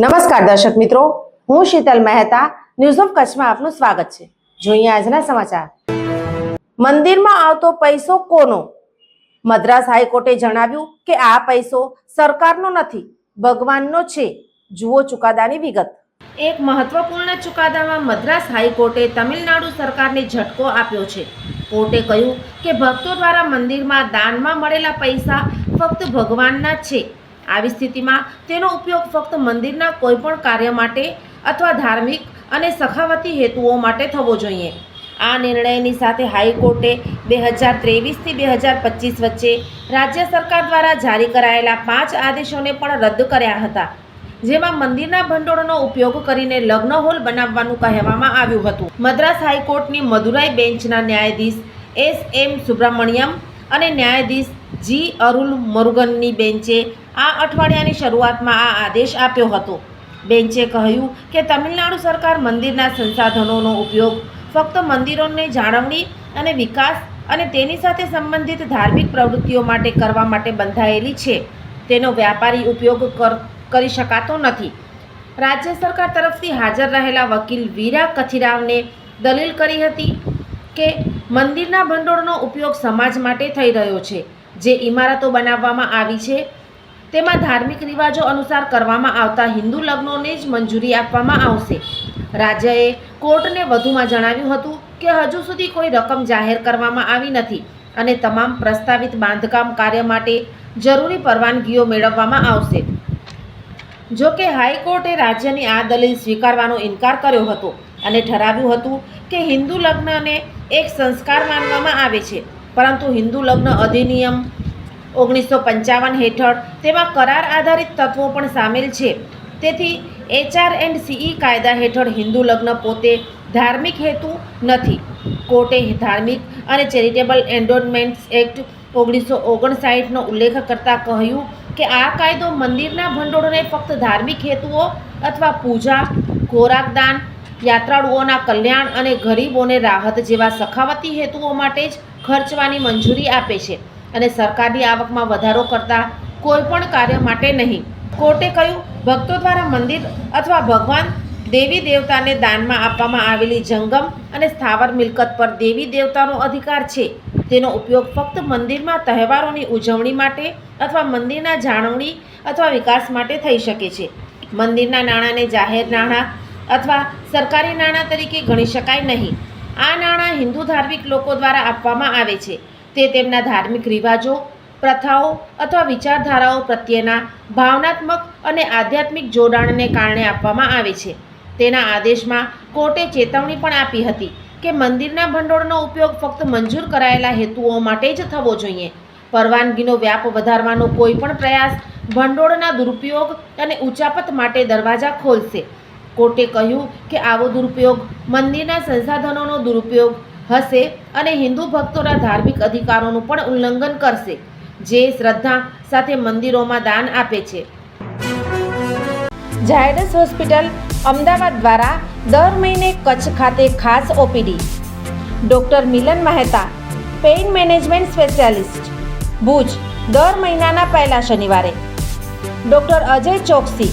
નમસ્કાર દર્શક મિત્રો, હું શીતલ મહેતા ન્યૂઝ ઓફ કચ્છમાં આપનું સ્વાગત છે. જોઈએ આજના સમાચાર. મંદિરમાં આવતો પૈસો કોનો? મદ્રાસ હાઈકોર્ટે જણાવ્યું કે આ પૈસો સરકારનો નથી, ભગવાનનો છે. જુઓ ચુકાદાની વિગત. એક મહત્વપૂર્ણ ચુકાદામાં મદ્રાસ હાઈકોર્ટે તમિલનાડુ સરકારને ઝટકો આપ્યો છે. કોર્ટે કહ્યું કે ભક્તો દ્વારા મંદિરમાં દાનમાં મળેલા પૈસા ફક્ત ભગવાનના છે. આવી સ્થિતિમાં તેનો ઉપયોગ ફક્ત મંદિરના કોઈપણ કાર્ય માટે અથવા ધાર્મિક અને સખાવતી હેતુઓ માટે થવો જોઈએ. આ નિર્ણયની સાથે હાઈકોર્ટે બે હજાર ત્રેવીસથી બે હજાર પચીસ વચ્ચે રાજ્ય સરકાર દ્વારા જારી કરાયેલા પાંચ આદેશોને પણ રદ કર્યા હતા, જેમાં મંદિરના ભંડોળનો ઉપયોગ કરીને લગ્ન હોલ બનાવવાનું કહેવામાં આવ્યું હતું. મદ્રાસ હાઈકોર્ટની મદુરાઈ બેન્ચના ન્યાયાધીશ એસ એમ સુબ્રમણ્યમ અને ન્યાયાધીશ જી અરુલ મુરુગનની બેન્ચે આ અઠવાડિયાની શરૂઆતમાં આ આદેશ આપ્યો હતો. બેન્ચે કહ્યું કે તમિલનાડુ સરકાર મંદિરના સંસાધનોનો ઉપયોગ, ફક્ત મંદિરોની જાળવણી અને વિકાસ અને તેની સાથે સંબંધિત ધાર્મિક પ્રવૃત્તિઓ માટે કરવા માટે બંધાયેલી છે. તેનો વ્યાપારી ઉપયોગ કર શકાતો નથી. રાજ્ય સરકાર તરફથી હાજર રહેલા વકીલ વીરા કથિરાવને દલીલ કરી હતી કે મંદિરના ભંડોળનો ઉપયોગ સમાજ માટે થઈ રહ્યો છે. જે ઇમારતો બનાવવામાં આવી છે. તેમાં ધાર્મિક રિવાજો અનુસાર કરવામાં આવતા હિન્દુ લગ્નોને જ મંજૂરી આપવામાં આવશે. રાજ્યએ કોર્ટને વધુમાં જણાવ્યું હતું કે હજુ સુધી કોઈ રકમ જાહેર કરવામાં આવી નથી અને તમામ પ્રસ્તાવિત બાંધકામ કાર્ય માટે જરૂરી પરવાનગીઓ મેળવવામાં આવશે. જો કે હાઈકોર્ટે રાજ્યની આ દલીલ સ્વીકારવાનો ઇનકાર કર્યો હતો અને ઠરાવ્યું હતું કે હિન્દુ લગ્નને એક સંસ્કાર માનવામાં આવે છે. પરંતુ હિન્દુ લગ્ન અધિનિયમ ઓગણીસો પંચાવન હેઠળ તેમાં કરાર આધારિત તત્વો પણ સામેલ છે. તેથી એચઆર એન્ડ સીઈ કાયદા હેઠળ હિન્દુ લગ્ન પોતે ધાર્મિક હેતુ નથી. કોર્ટે ધાર્મિક અને ચેરિટેબલ એન્ડોનમેન્ટ્સ એક્ટ ઓગણીસો ઓગણસાઠનો ઉલ્લેખ કરતાં કહ્યું કે આ કાયદો મંદિરના ભંડોળને ફક્ત ધાર્મિક હેતુઓ અથવા પૂજા ખોરાકદાન યાત્રાળુઓના કલ્યાણ અને ગરીબોને રાહત જેવા સખાવતી હેતુઓ માટે જ ખર્ચવાની મંજૂરી આપે છે અને સરકારની આવકમાં વધારો કરતા કોઈપણ કાર્ય માટે નહીં. કોર્ટે કહ્યું, ભક્તો દ્વારા મંદિર અથવા ભગવાન દેવી દેવતાને દાનમાં આપવામાં આવેલી જંગમ અને સ્થાવર મિલકત પર દેવી દેવતાનો અધિકાર છે. તેનો ઉપયોગ ફક્ત મંદિરમાં તહેવારોની ઉજવણી માટે અથવા મંદિરના જાળવણી અથવા વિકાસ માટે થઈ શકે છે. મંદિરના નાણાંને જાહેર નાણાં અથવા સરકારી નાણાં તરીકે ગણી શકાય નહીં. આ નાણાં હિન્દુ ધાર્મિક લોકો દ્વારા આપવામાં આવે છે. તે તેમના ધાર્મિક રિવાજો, પ્રથાઓ અથવા વિચારધારાઓ પ્રત્યેના ભાવનાત્મક અને આધ્યાત્મિક જોડાણને કારણે આપવામાં આવે છે. તેના આદેશમાં કોર્ટે ચેતવણી પણ આપી હતી કે મંદિરના ભંડોળનો ઉપયોગ ફક્ત મંજૂર કરાયેલા હેતુઓ માટે જ થવો જોઈએ. પરવાનગીનો વ્યાપ વધારવાનો કોઈ પણ પ્રયાસ ભંડોળના દુરુપયોગ અને ઉચાપત માટે દરવાજા ખોલશે. કોર્ટે કહ્યું કે આવો દુરુપયોગ મંદિરના સંસાધનોનો દુરુપયોગ હશે અને હિન્દુ ભક્તોના ધાર્મિક અધિકારોનું પણ ઉલ્લંઘન કરશે, જે શ્રદ્ધા સાથે મંદિરોમાં દાન આપે છે. ઝાયડસ હોસ્પિટલ અમદાવાદ દ્વારા દર મહિને કચ્છ ખાતે ખાસ OPD. Doctor Milan Mehta, pain management specialist, Bhuj, દર મહિનાના પહેલા શનિવારે. ડૉક્ટર અજય ચોકસી